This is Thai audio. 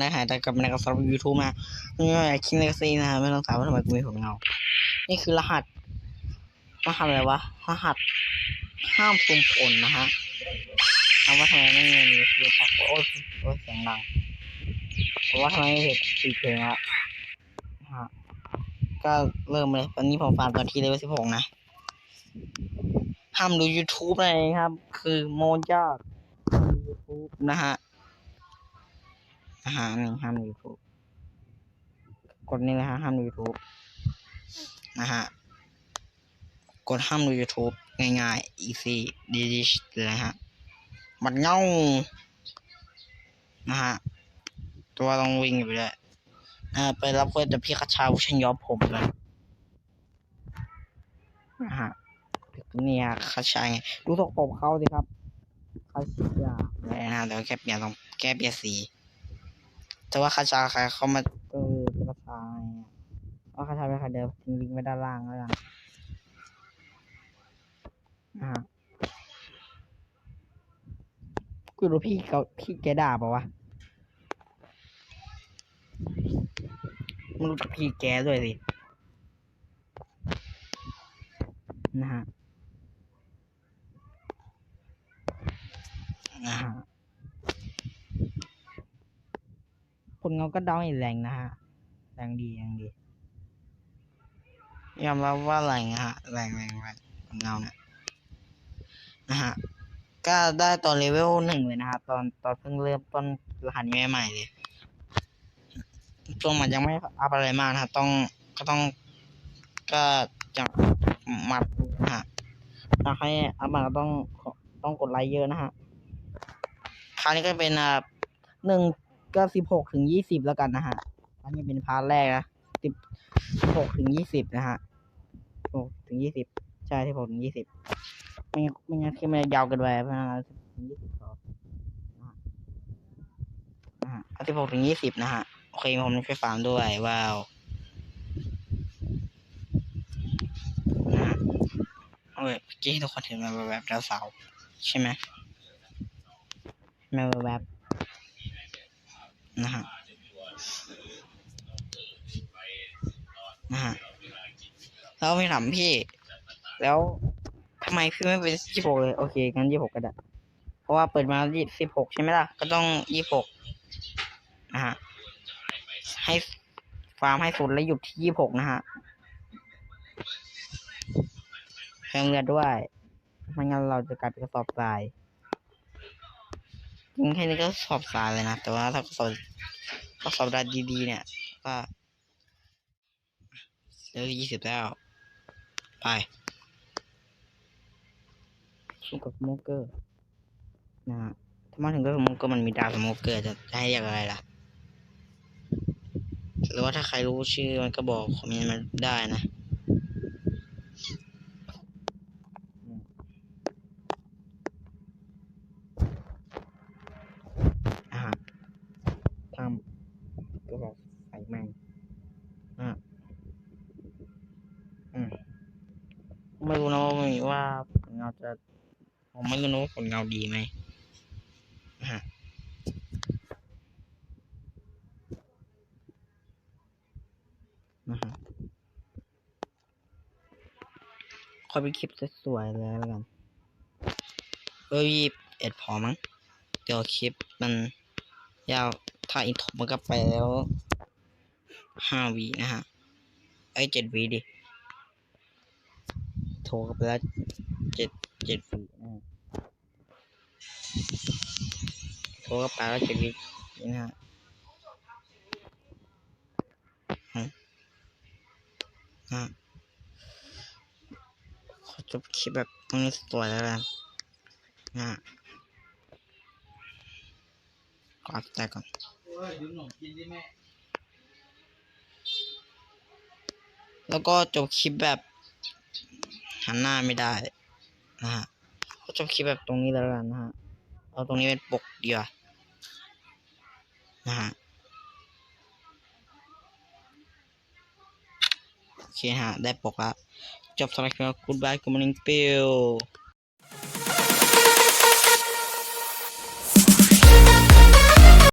ได้หายแต่กลับในกระสอบยูทูบมานี่ก็คิงเลกซีนะฮะไม่ต้องถามว่าทำไมกูมีผมเงา นี่คือรหัสรหัสอะไรวะรหัสห้ามซุมผลนะฮะถามว่าทำไมไม่มีมีคือปากโอ้ยโอ้ยเสียงดังเพราะว่าทำไมไม่เห็นสีเพลงอะฮะก็เริ่มเลยวันนี้ผมฟาร์มตอนที่เลเวลสิบหกนะห้ามดู YouTube อะไรครับ คือโมนยากดู YouTube นะฮะ นะฮะหนึ่งห้ามดู YouTube กดนี่เลยฮะห้ามดู YouTube นะฮะ กดห้ามดู YouTube ง่ายๆ easy d i s เลยนะฮะ มันเงานะฮะ ตัวต้องวิ่งอยู่เลยอ่าไปรับเควสจากพี่คาชาวชันยอมผมเลยนะฮะเนี่ยคาชาไงดูทรงผมเขาสิครับคาชาอะไรนะเดี๋ยวแค่เปลี่ยนตรงแก้เปลี่ยนสี แต่ว่าคาชาใครเขามาเออเป็นคาชาไงว่าคาชาเป็นใครเดี๋ยวทิ้งลิงก์ไว้ด้านล่างแล้วกันนะฮะกูรู้พี่เขาพี่แกด่าเปล่าวะมันรู้จักพี่แกด้วยสินะฮะนะฮะ ผลเงาก็เดาให้แรงนะฮะแรงดีแรงดียอมรับว่าแรงนะฮะแรงแรงแรงผลเงาเนี่ยนะฮะก็ได้ตอนเลเวลหนึ่งเลยนะฮะตอนตอนเพิ่งเริ่มต้นรหัสใหม่ๆเลยช่วมันยังไม่อัพอะไรมากนะฮะต้องก็ต้องก็จะมัดนะฮะถ้าให้อัพมาก็ต้องต้องกดไลค์เยอะนะฮะคราวนี้ก็เป็นอ่าหนึ่ง ก็สิบหกถึงยี่สิบแล้วกันนะฮะ อันนี้เป็นพาร์ทแรกนะสิบหกถึงยี่สิบนะฮะหกถึงยี่สิบใช่ที่หกถึงยี่สิบไม่งั้นไม่งั้นคือมันยาวเกินไปเพราะฉะนั้นสิบถึงยี่สิบพอนะฮะสิบหกถึงยี่สิบนะฮะ โอเคผมช่วยฟาร์มด้วย ว้าวนะฮะโอ้ยเมื่อกี้ทุกคนเห็นมาแบบดาวเสาใช่ไหมมาแบบ นะฮะนะฮะแล้วไม่ถามพี่ แล้วทำไมพี่ไม่เป็นยี่หกเลย โอเคงั้นยี่หกก็ได้ เพราะว่าเปิดมายี่สิบหกใช่ไหมล่ะ ก็ต้องยี่หกนะฮะให้ฟาร์มให้สุดแล้วหยุดที่ยี่หกนะฮะเพิ่มเลือดด้วยไม่งั้นเราจะกลายเป็นกระสอบทราย ยิงแค่นี้ก็กระสอบทรายเลยนะ แต่ว่าถ้ากระสอบกระสอบได้ดีๆเนี่ย ก็เลือยี่สิบแล้ว ไปสู้กับสโมเกอร์นะฮะถ้ามาถึงก็สโมเกอร์มันมีดาวสโมเกอร์จะจะให้เรียกอะไรล่ะ หรือว่าถ้าใครรู้ชื่อมันก็บอกคอมเมนต์มาได้นะ อ่าทำก็บอกใส่แม่งอ่าอืมไม่รู้นะ ว่าผลเงาจะผมไม่รู้นะว่าผลเงาดีไหมนะฮะขอเป็นคลิปสวยๆแล้วกันเออยี่เอ็ดพอมั้ง เดี๋ยวคลิปมันยาวถ้าอินทรมันก็ไปแล้วห้าวีนะฮะ ไอ้เจ็ดวีดิ โทรกันไปแล้วเจ็ดเจ็ดวีนะฮะโทรกันไปแล้วเจ็ดวีนะฮะอืมอะขอจบคลิปแบบตรงนี้สวยแล้วนะฮะกอดแต่ก่อนแล้วก็จบคลิปแบบ หันหน้าไม่ได้นะฮะก็จบคลิปแบบตรงนี้แล้วกันนะฮะเอาตรงนี้เป็นปกเดียวนะฮะโอเคฮะได้ปกละจบสำหรับคลิปกูดบายกูมอนิ่งเปิว